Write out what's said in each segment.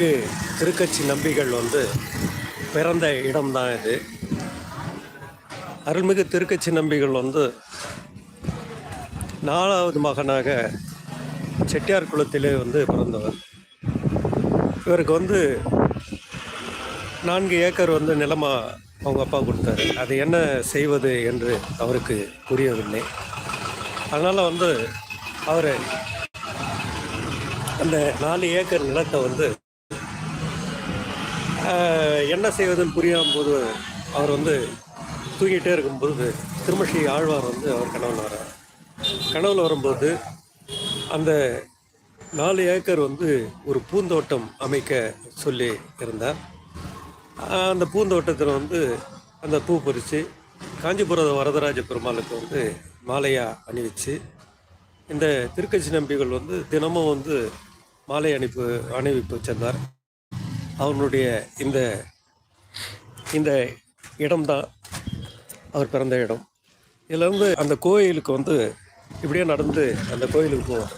அருள்மிகு திருக்கட்சி நம்பிகள் வந்து பிறந்த இடம்தான் இது. அருள்மிகு திருக்கட்சி நம்பிகள் வந்து நாலாவது மகனாக செட்டியார் குலத்திலே வந்து பிறந்தவர். இவருக்கு வந்து நான்கு ஏக்கர் வந்து நிலமா அவங்க அப்பா கொடுத்தாரு. அது என்ன செய்வது என்று அவருக்கு புரியவில்லை. அதனால் வந்து அவர் அந்த நாலு ஏக்கர் நிலத்தை வந்து என்ன செய்வதுன்னு புரியாம போது அவர் வந்து தூங்கிட்டே இருக்கும்போது திருமஷி ஆழ்வார் வந்து அவர் கனவுல வர்றார். கனவுல வரும்போது அந்த நாலு ஏக்கர் வந்து ஒரு பூந்தோட்டம் அமைக்க சொல்லி இருந்தார். அந்த பூந்தோட்டத்தில் வந்து அந்த பூ பறித்து காஞ்சிபுரம் வரதராஜ பெருமாளுக்கு வந்து மாலையாக அணிவிச்சு இந்த திருக்கட்சி நம்பிகள் வந்து தினமும் வந்து மாலை அணிப்பு அணிவிப்பு வச்சிருந்தார் அவனுடைய இந்த இந்த இடம்தான் அவர் பிறந்த இடம். இதில் வந்து அந்த கோயிலுக்கு வந்து இப்படியே நடந்து அந்த கோயிலுக்கு போவோம்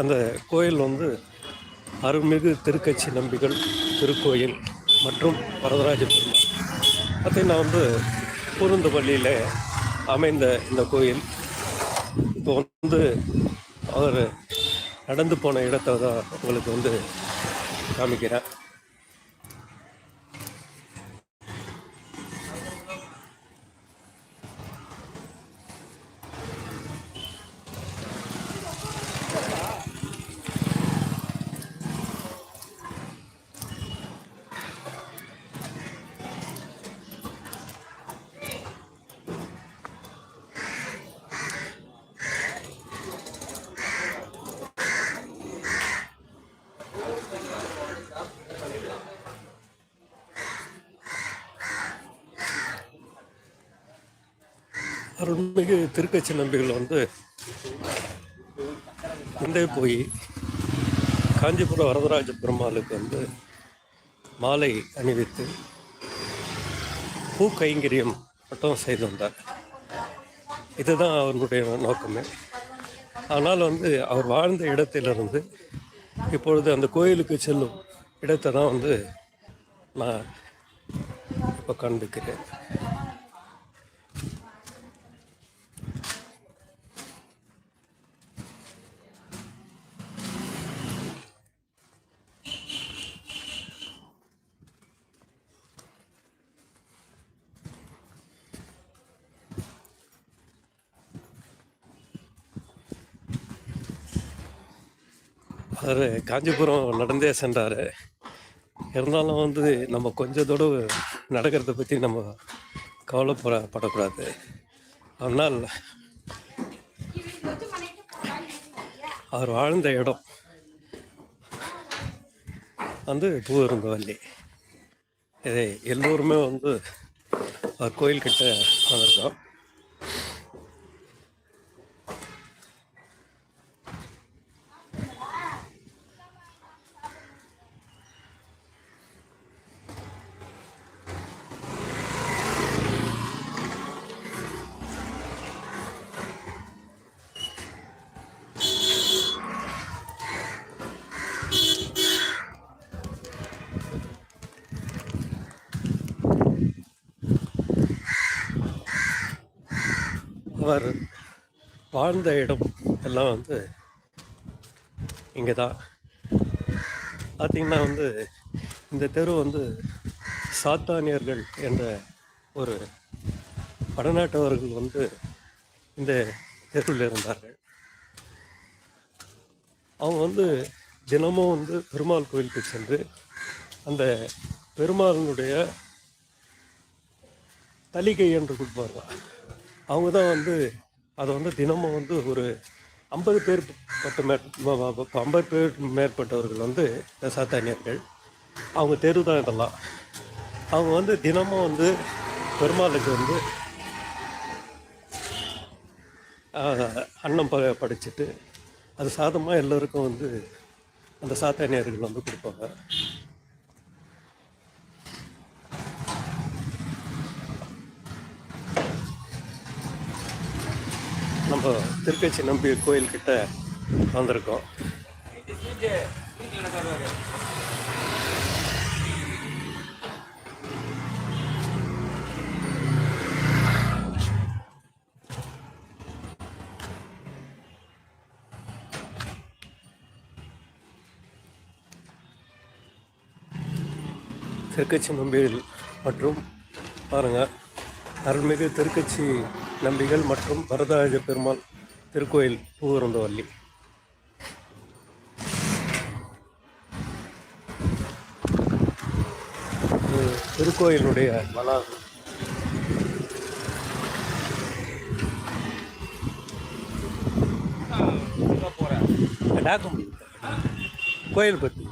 அந்த கோயில் வந்து அருள்மிகு திருக்கட்சி நம்பிகள் திருக்கோயில் மற்றும் வரதராஜ பெருமாள். பார்த்திங்கன்னா வந்து பூருந்தபள்ளியில் அமைந்த இந்த கோயில். இப்போ வந்து அவர் நடந்து போன இடத்தை தான் உங்களுக்கு வந்து காமிக்கிறேன் அருள்மிகு திருக்கட்சி நம்பிகள் வந்து முண்டே போய் காஞ்சிபுரம் வரதராஜ பெருமாளுக்கு வந்து மாலை அணிவித்து பூ கைங்கரியம் மட்டும் செய்து வந்தார். இதுதான் அவருடைய நோக்கமே. ஆனால் வந்து அவர் வாழ்ந்த இடத்திலிருந்து இப்பொழுது அந்த கோயிலுக்கு செல்லும் இடத்தை தான் வந்து நான் இப்போ காண்பிக்கிறேன். அவர் காஞ்சிபுரம் நடந்தே சென்றார். இருந்தாலும் வந்து நம்ம கொஞ்சம் தடவை நடக்கிறத பற்றி நம்ம கவலைப்பட படக்கூடாது அதனால் அவர் வாழ்ந்த இடம் வந்து பூவிருந்தவல்லி இதை எல்லோருமே வந்து அவர் கோயில்கிட்ட வந்திருக்கோம். அவர் வாழ்ந்த இடம் எல்லாம் வந்து இங்கே தான் பார்த்திங்கன்னா வந்து இந்த தெரு வந்து சாத்தானியர்கள் என்ற ஒரு வடநாட்டவர்கள் வந்து இந்த தெருவில் இருந்தார்கள். அவங்க வந்து தினமும் வந்து பெருமாள் கோயிலுக்கு சென்று அந்த பெருமாளினுடைய தலிகை என்று கொடுப்பார்கள் அவங்க தான் வந்து அதை வந்து தினமும் வந்து ஒரு ஐம்பது பேர் பட்ட மே ஐம்பது பேர் மேற்பட்டவர்கள் வந்து இந்த சாத்தானியர்கள். அவங்க தெரு தான் இதெல்லாம். அவங்க வந்து தினமும் வந்து பெருமாளுக்கு வந்து அன்னம் ப படிச்சுட்டு அது சாதமாக எல்லோருக்கும் வந்து அந்த சாத்தானியர்கள் வந்து கொடுப்பாங்க. நம்ம திருக்கட்சி நம்பி கோயில்கிட்ட வந்திருக்கோம். திருக்கச்சி நம்பியில் மற்றும் பாருங்க அருள்மிகு திருக்கச்சி நம்பிகள் மற்றும் வரதராஜ பெருமாள் திருக்கோயில் பூவிருந்தவல்லி இது திருக்கோயிலுடைய வளாகம். கோயில் பற்றி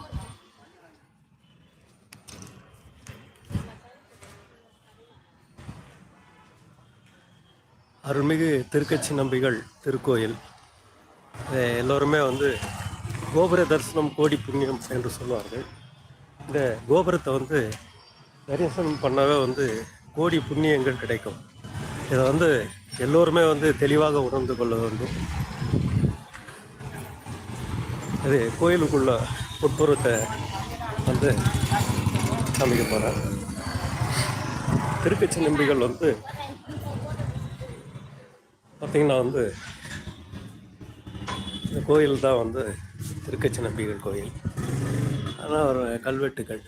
அருள்மிகு திருக்கச்சி நம்பிகள் திருக்கோயில். எல்லோருமே வந்து கோபுர தரிசனம் கோடி புண்ணியம் என்று சொல்லுவார்கள் இந்த கோபுரத்தை வந்து தரிசனம் பண்ணவே வந்து கோடி புண்ணியங்கள் கிடைக்கும். இதை வந்து எல்லோருமே வந்து தெளிவாக உணர்ந்து கொள்ள வேண்டும். இது கோயிலுக்குள்ள உட்புறத்தை வந்து காமிக்க போகிறார் திருக்கச்சி நம்பிகள் வந்து பார்த்திங்கன்னா வந்து இந்த கோயில் தான் வந்து திருக்கச்சி நம்பிகள் கோயில். ஆனால் ஒரு கல்வெட்டுகள்.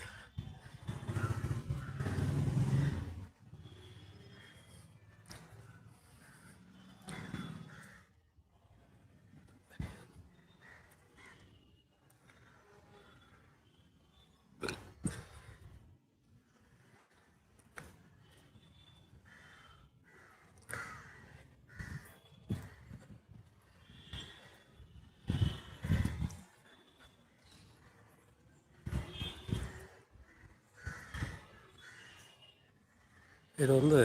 இது வந்து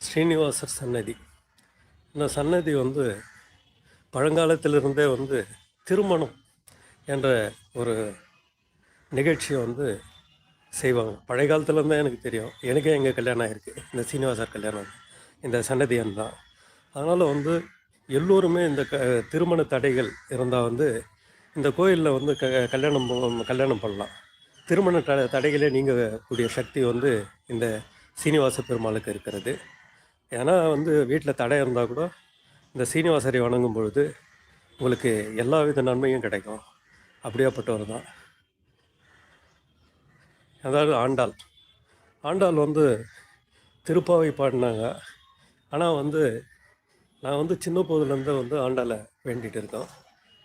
ஸ்ரீனிவாசர் சன்னதி. இந்த சன்னதி வந்து பழங்காலத்திலிருந்தே வந்து திருமணம் என்ற ஒரு நிகழ்ச்சியை வந்து செய்வாங்க. பழைய காலத்துலேருந்தே எனக்கு தெரியும். எனக்கே எங்கள் கல்யாணம் ஆகிருக்கு இந்த சீனிவாசர் கல்யாணம். இந்த சன்னதியன் தான் அதனால் வந்து எல்லோருமே இந்த க திருமண தடைகள் இருந்தால் வந்து இந்த கோயிலில் வந்து க கல்யாணம் கல்யாணம் பண்ணலாம். திருமண த தடைகளே நீங்கக்கூடிய சக்தி வந்து இந்த சீனிவாச பெருமாளுக்கு இருக்கிறது. ஏன்னா வந்து வீட்டில் தடை இருந்தால் கூட இந்த சீனிவாசரை வணங்கும் பொழுது உங்களுக்கு எல்லா வித நன்மையும் கிடைக்கும். அப்படியாப்பட்டவர் தான். அதாவது ஆண்டாள். ஆண்டாள் வந்து திருப்பாவை பாடினாங்க. ஆனால் வந்து நான் வந்து சின்ன போதுலேருந்து வந்து ஆண்டாளை வேண்டிகிட்டு இருக்கோம்.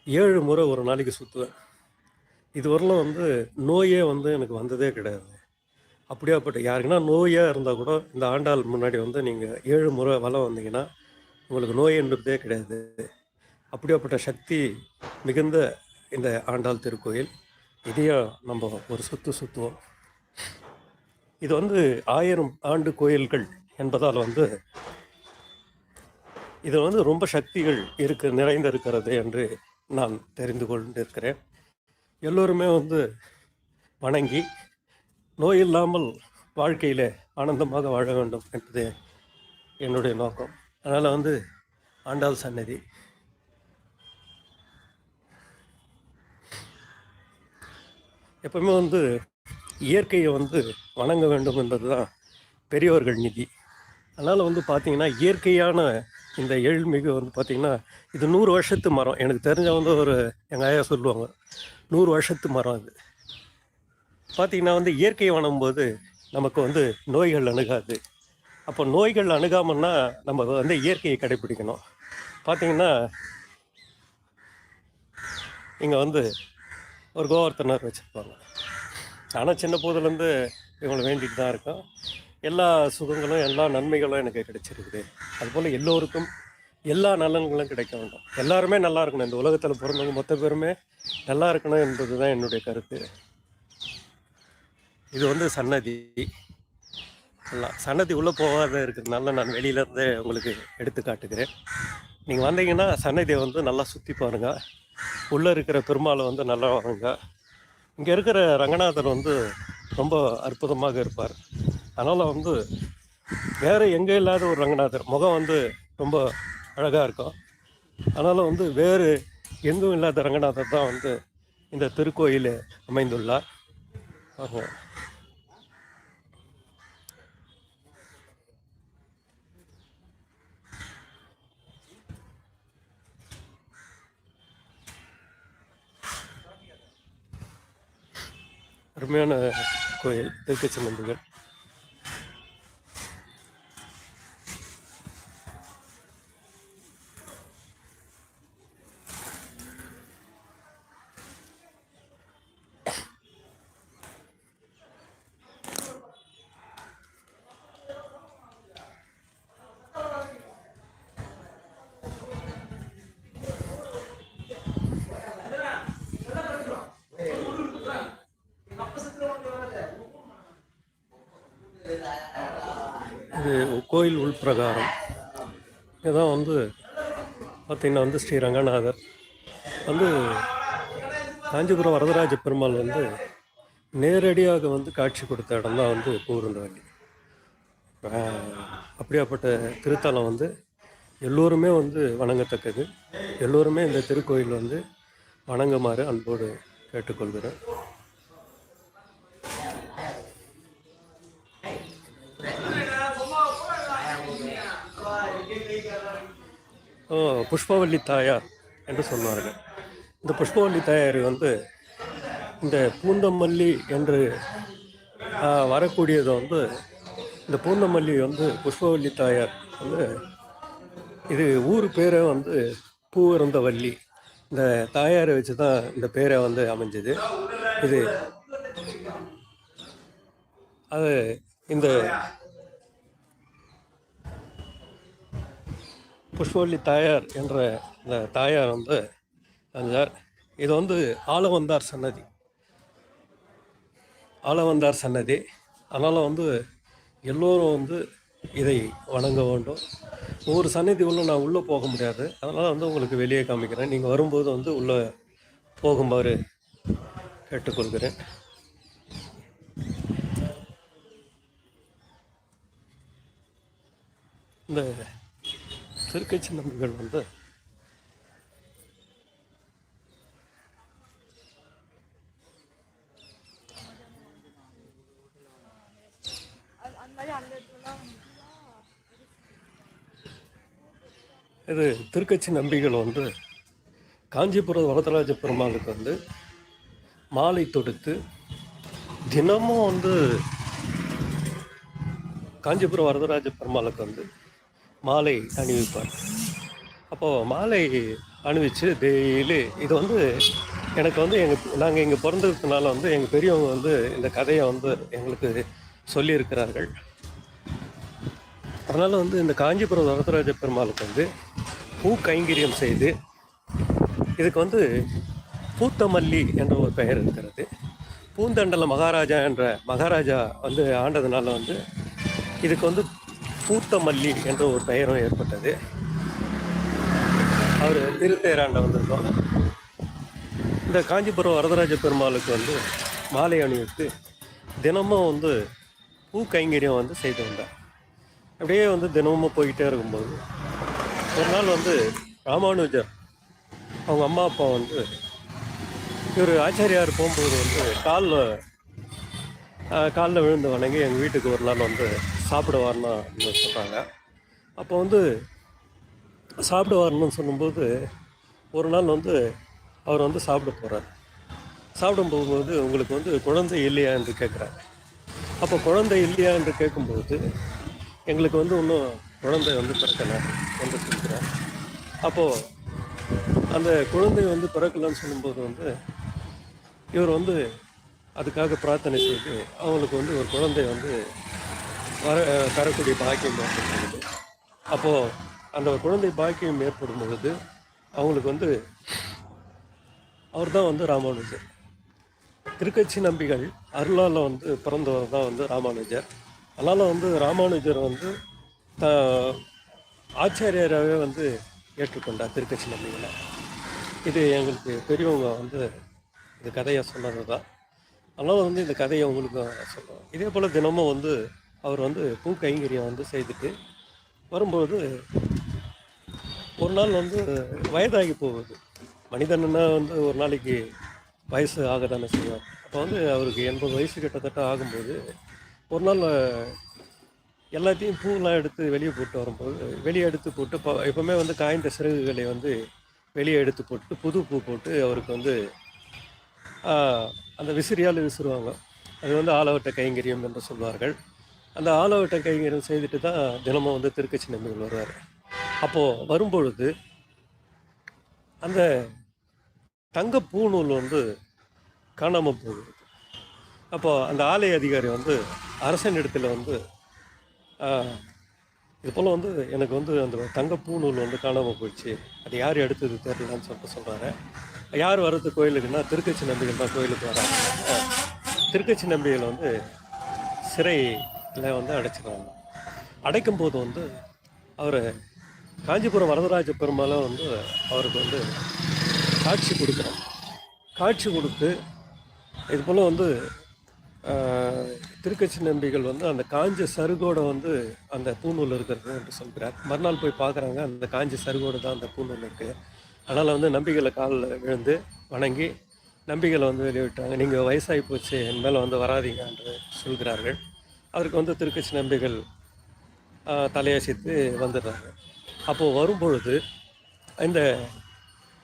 ஏழு முறை ஒரு நாளைக்கு சுற்றுவேன் இதுவரையிலும் வந்து நோயே வந்து எனக்கு வந்ததே கிடையாது. அப்படியாப்பட்ட யாருக்குன்னா நோயாக இருந்தால் கூட இந்த ஆண்டாள் முன்னாடி வந்து நீங்கள் ஏழு முறை வலம் வந்தீங்கன்னா உங்களுக்கு நோயன்றதே கிடையாது. அப்படியாப்பட்ட சக்தி மிகுந்த இந்த ஆண்டாள் திருக்கோயில். இதையும் நம்ம ஒரு சுற்று சுற்றுவோம் இது வந்து ஆயிரம் ஆண்டு கோயில்கள் என்பதால் வந்து இது வந்து ரொம்ப சக்திகள் இருக்கு நிறைந்திருக்கிறது என்று நான் தெரிந்து கொண்டிருக்கிறேன். எல்லோருமே வந்து வணங்கி நோய் இல்லாமல் வாழ்க்கையில் ஆனந்தமாக வாழ வேண்டும் என்பது என்னுடைய நோக்கம். அதனால் வந்து ஆண்டாள் சன்னதி எப்பவுமே வந்து இயற்கையை வந்து வணங்க வேண்டும் என்பது தான் பெரியவர்கள் நிதி. அதனால் வந்து பார்த்திங்கன்னா இயற்கையான இந்த எழில்மிகு வந்து பார்த்திங்கன்னா இது நூறு வருஷத்து மரம். எனக்கு தெரிஞ்ச வந்து ஒரு எங்கள் ஐயா சொல்லுவாங்க நூறு வருஷத்து மரம் அது பார்த்தீங்கன்னா வந்து இயற்கையை வணங்கும்போது நமக்கு வந்து நோய்கள் அணுகாது. அப்போ நோய்கள் அணுகாமன்னா நம்ம வந்து இயற்கையை கடைப்பிடிக்கணும். பார்த்தீங்கன்னா இங்கே வந்து ஒரு கோவர்த்தனர் வச்சுருப்பாங்க. ஆனால் சின்ன போதுலேருந்து இவங்களை வேண்டிட்டு தான் இருக்கோம். எல்லா சுகங்களும் எல்லா நன்மைகளும் எனக்கு கிடைச்சிருக்குது. அதுபோல் எல்லோருக்கும் எல்லா நலன்களும் கிடைக்க வேண்டும். எல்லாருமே நல்லா இருக்கணும். இந்த உலகத்தில் பிறந்தவங்க மொத்த பேருமே நல்லா இருக்கணும் என்பது தான் என்னுடைய கருத்து. இது வந்து சன்னதி. எல்லாம் சன்னதி உள்ளே போகாத இருக்கிறதுனால நான் வெளியிலேருந்தே உங்களுக்கு எடுத்து காட்டுக்கிறேன் நீங்கள் வந்தீங்கன்னா சன்னதியை வந்து நல்லா சுற்றி பாருங்கள் உள்ளே இருக்கிற பெருமாளை வந்து நல்லா வாங்க இங்கே இருக்கிற ரங்கநாதர் வந்து ரொம்ப அற்புதமாக இருப்பார். அதனால் வந்து வேறு எங்கே இல்லாத ஒரு ரங்கநாதர். முகம் வந்து ரொம்ப அழகாக இருக்கும். அதனால் வந்து வேறு எங்கும் இல்லாத ரங்கநாதர் தான் வந்து இந்த திருக்கோயில் அமைந்துள்ளார். பாருங்க. அருமையான கோயில் திருக்கச்சி நம்பிகள் இது கோயில் உள்பிரகாரம். இதான் வந்து பார்த்திங்கன்னா வந்து ஸ்ரீ ரங்கநாதர். வந்து காஞ்சிபுரம் வரதராஜ பெருமாள் வந்து நேரடியாக வந்து காட்சி கொடுத்த இடம் தான் வந்து பூவிருந்தவல்லி அப்படியாப்பட்ட திருத்தலம் வந்து எல்லோருமே வந்து வணங்கத்தக்கது. எல்லோருமே இந்த திருக்கோயில் வந்து வணங்குமாறு அன்போடு கேட்டுக்கொள்கிறேன். புஷ்பவல்லி தாயார் என்று சொன்னார்கள். இந்த புஷ்பவல்லி தாயார் வந்து இந்த பூந்தமல்லி என்று வரக்கூடியது வந்து இந்த பூந்தமல்லி வந்து புஷ்பவல்லி தாயார் வந்து இது ஊர் பேரே வந்து பூவிருந்தவல்லி. இந்த தாயாரை வச்சு தான் இந்த பேரை வந்து அமைஞ்சது. இது அது இந்த புஷ்பவல்லி தாயார் என்ற இந்த தாயார் வந்து வந்தார் இது வந்து ஆலவந்தார் சன்னதி. ஆலவந்தார் சன்னதி. அதனால் வந்து எல்லோரும் வந்து இதை வணங்க வேண்டும். ஒவ்வொரு சன்னதி உள்ள நான் உள்ளே போக முடியாது. அதனால் வந்து உங்களுக்கு வெளியே காமிக்கிறேன். நீங்கள் வரும்போது வந்து உள்ளே போகுமாறு கேட்டுக்கொள்கிறேன். இந்த திருக்கட்சி நம்பிகள் வந்து இது திருக்கட்சி நம்பிகள் வந்து காஞ்சிபுரம் வரதராஜ பெருமாளுக்கு வந்து மாலை தொடுத்து தினமும் வந்து காஞ்சிபுரம் வரதராஜ பெருமாளுக்கு வந்து மாலை அணிவிப்பார். அப்போது மாலை அணிவிச்சு டெய்லி இது வந்து எனக்கு வந்து எங்கள் நாங்கள் இங்கே பிறந்ததுனால வந்து எங்கள் பெரியவங்க வந்து இந்த கதையை வந்து எங்களுக்கு சொல்லியிருக்கிறார்கள். அதனால் வந்து இந்த காஞ்சிபுரம் வரதராஜ பெருமாளுக்கு வந்து பூ கைங்கரியம் செய்து இதுக்கு வந்து பூத்தமல்லி என்ற ஒரு பெயர் இருக்கிறது. பூந்தண்டல மகாராஜா என்ற மகாராஜா வந்து ஆண்டதுனால வந்து இதுக்கு வந்து பூத்தமல்லி என்ற ஒரு பெயரும் ஏற்பட்டது. அவர் திருத்தேராண்ட வந்திருக்கோம். இந்த காஞ்சிபுரம் வரதராஜ பெருமாளுக்கு வந்து மாலை அணிவித்து தினமும் வந்து பூ கைங்கரியம் வந்து செய்து வந்தார். அப்படியே வந்து தினமும் போய்கிட்டே இருக்கும்போது ஒரு நாள் வந்து ராமானுஜர் அவங்க அம்மா அப்பா வந்து இவர் ஆச்சாரியார் போகும்போது வந்து காலில் காலில் விழுந்து வணங்கி எங்கள் வீட்டுக்கு ஒரு நாள் வந்து சாப்பிட வரணும்னு சொல்கிறாங்க அப்போ வந்து சாப்பிட வரணும்னு சொல்லும்போது ஒரு நாள் வந்து அவர் வந்து சாப்பிட போகிறார் சாப்பிடும் போகும்போது உங்களுக்கு வந்து குழந்தை இல்லையா என்று கேட்குறாங்க அப்போ குழந்தை இல்லையா என்று கேட்கும்போது எங்களுக்கு வந்து இன்னும் குழந்தை வந்து பிறக்கலை என்று சொல்கிறார். அப்போது அந்த குழந்தை வந்து பிறக்கலைன்னு சொல்லும்போது வந்து இவர் வந்து அதுக்காக பிரார்த்தனை செய்து அவங்களுக்கு வந்து ஒரு குழந்தை வந்து வர தரக்கூடிய பாக்கியம் ஏற்படுகிறது. அப்போது அந்த குழந்தை பாக்கியம் ஏற்படும் பொழுது அவங்களுக்கு வந்து அவர் தான் வந்து ராமானுஜர். திருக்கட்சி நம்பிகள் அருளால் வந்து பிறந்தவர் தான் வந்து ராமானுஜர். அதனால் வந்து ராமானுஜர் வந்து த ஆச்சாரியராகவே வந்து ஏற்றுக்கொண்டார் திருக்கட்சி நம்பிகளை. இது எங்களுக்கு பெரியவங்க வந்து இந்த கதையை சொன்னது தான் அதனால் வந்து இந்த கதையை உங்களுக்கு சொல்லுவோம் இதே போல் தினமும் வந்து அவர் வந்து பூ கைங்கரியம் வந்து செய்துட்டு வரும்போது ஒரு நாள் வந்து வயதாகி போகுது. மனிதன்னா வந்து ஒரு நாளைக்கு வயசு ஆக தானே செய்வார் அப்போ வந்து அவருக்கு எண்பது வயசு கிட்டத்தட்ட ஆகும்போது ஒரு நாள் எல்லாத்தையும் பூவெலாம் எடுத்து வெளியே போட்டு வரும்போது வெளியே எடுத்து போட்டு இப்போ எப்போவுமே வந்து காய்ந்த சிறகுகளை வந்து வெளியே எடுத்து போட்டு புது பூ போட்டு அவருக்கு வந்து அந்த விசிறியால் விசிறுவாங்க. அது வந்து ஆலவட்ட கைங்கரியம் என்று சொல்வார்கள். அந்த ஆலவட்ட கைங்கரம் செய்துட்டு தான் தினமும் வந்து திருக்கச்சி நம்பிகள் வருவார். அப்போது வரும்பொழுது அந்த தங்க பூநூல் வந்து காணாமல் போகுது. அப்போது அந்த ஆலய அதிகாரி வந்து அரசன் இடத்துல வந்து இது போல் வந்து எனக்கு வந்து அந்த தங்க பூநூல் வந்து காணாமல் போயிடுச்சு. அது யார் எடுத்தது தெரியலன்னு சொல்லிட்டு சொல்கிறாரு யார் வர்றது கோயிலுக்குன்னா திருக்கச்சி நம்பிகள் தான் கோயிலுக்கு வராங்க. திருக்கச்சி நம்பிகள் வந்து சிறை வந்து அடைச்சிடுறாங்க அடைக்கும் போது வந்து அவர் காஞ்சிபுரம் வரதராஜ பெருமாளை வந்து அவருக்கு வந்து காட்சி கொடுக்குறாங்க காட்சி கொடுத்து இது போல் வந்து திருக்கட்சி திருக்கச்சி நம்பிகள் வந்து அந்த காஞ்ச சருகோட வந்து அந்த பூநூல் இருக்கிறது என்று சொல்கிறார். மறுநாள் போய் பார்க்குறாங்க அந்த காஞ்ச சருகோடு தான் அந்த பூநூல் இருக்குது அதனால் வந்து நம்பிகளை காலில் விழுந்து வணங்கி நம்பிகளை வந்து வெளியிட்டாங்க. நீங்கள் வயசாகி போச்சு என் மேலே வந்து வராதீங்க என்று சொல்கிறார்கள். அவருக்கு வந்து திருக்கட்சி நம்பிகள் ஆஹ், தலையசைத்து வந்துடுறாங்க. அப்போது வரும்பொழுது இந்த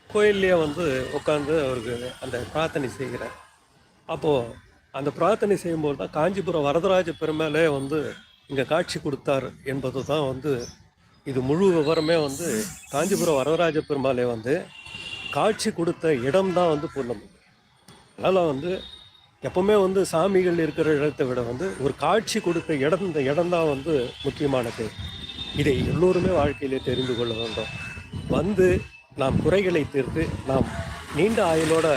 கோயில்லையே வந்து உட்காந்து அவருக்கு அந்த பிரார்த்தனை செய்கிறார். அப்போது அந்த பிரார்த்தனை செய்யும்போது தான் காஞ்சிபுரம் வரதராஜ பெருமாளே வந்து இங்கே காட்சி கொடுத்தார் என்பது தான் வந்து இது முழு விவரமே வந்து காஞ்சிபுரம் வரதராஜ பெருமாளே வந்து காட்சி கொடுத்த இடம் தான் வந்து பூர்ணமி அதனால் வந்து எப்பவுமே வந்து சாமிகள் இருக்கிற இடத்தை விட வந்து ஒரு காட்சி கொடுத்த இடம் இந்த இடம் தான் வந்து முக்கியமானது இதை எல்லோருமே வாழ்க்கையிலே தெரிந்து கொள்ள வேண்டும். வந்து நாம் குறைகளை தீர்த்து நாம் நீண்ட ஆயுளோட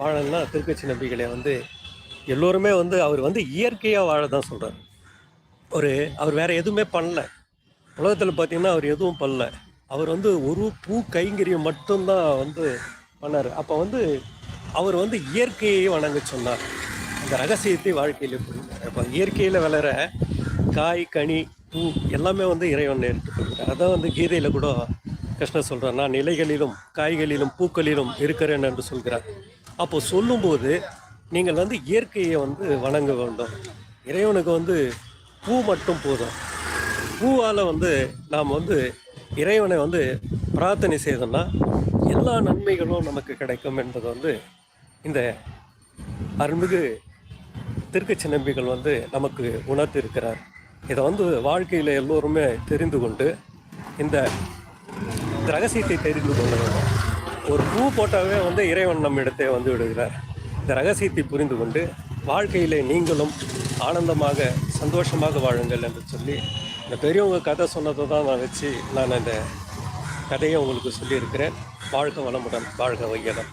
வாழணும்னா திருக்கட்சி நம்பிகளை வந்து எல்லோருமே வந்து அவர் வந்து இயற்கையாக வாழ தான் சொல்கிறார் ஒரு அவர் வேறு எதுவுமே பண்ணல. உலகத்தில் பார்த்தீங்கன்னா அவர் எதுவும் பண்ணல. அவர் வந்து ஒரு பூ கைங்கரியம் மட்டும்தான் வந்து பண்ணார். அப்போ வந்து அவர் வந்து இயற்கையை வணங்க சொன்னார். அந்த ரகசியத்தை வாழ்க்கையில் புரிந்தார். அப்போ இயற்கையில் வளர காய் கனி பூ எல்லாமே வந்து இறைவன் நேரிட்டு கொடுக்குறார். அதான் வந்து கீதையில் கூட கிருஷ்ணர் சொல்கிறார் நான் நிலைகளிலும் காய்களிலும் பூக்களிலும் இருக்கிறேன் என்று சொல்கிறார். அப்போது சொல்லும்போது நீங்கள் வந்து இயற்கையை வந்து வணங்க வேண்டும். இறைவனுக்கு வந்து பூ மட்டும் போதும். பூவால் வந்து நாம் வந்து இறைவனை வந்து பிரார்த்தனை செய்தோம்னா எல்லா நன்மைகளும் நமக்கு கிடைக்கும் என்பது வந்து இந்த அருள்மிகு திருக்கச்சி நம்பிகள் வந்து நமக்கு உணர்த்திருக்கிறார். இதை வந்து வாழ்க்கையில் எல்லோருமே தெரிந்து கொண்டு இந்த ரகசியத்தை தெரிந்து கொள்ள வேண்டும். ஒரு பூ போட்டாவே வந்து இறைவன் நம்மிடத்தை வந்து விடுகிறார். இந்த ரகசியத்தை புரிந்து கொண்டு வாழ்க்கையிலே நீங்களும் ஆனந்தமாக சந்தோஷமாக வாழுங்கள் என்று சொல்லி இந்த பெரியவங்க கதை சொன்னதை தான் நான் வச்சு நான் இந்த கதையை உங்களுக்கு சொல்லியிருக்கிறேன். வாழ்க வளமுடன் வாழ்க வையகம்.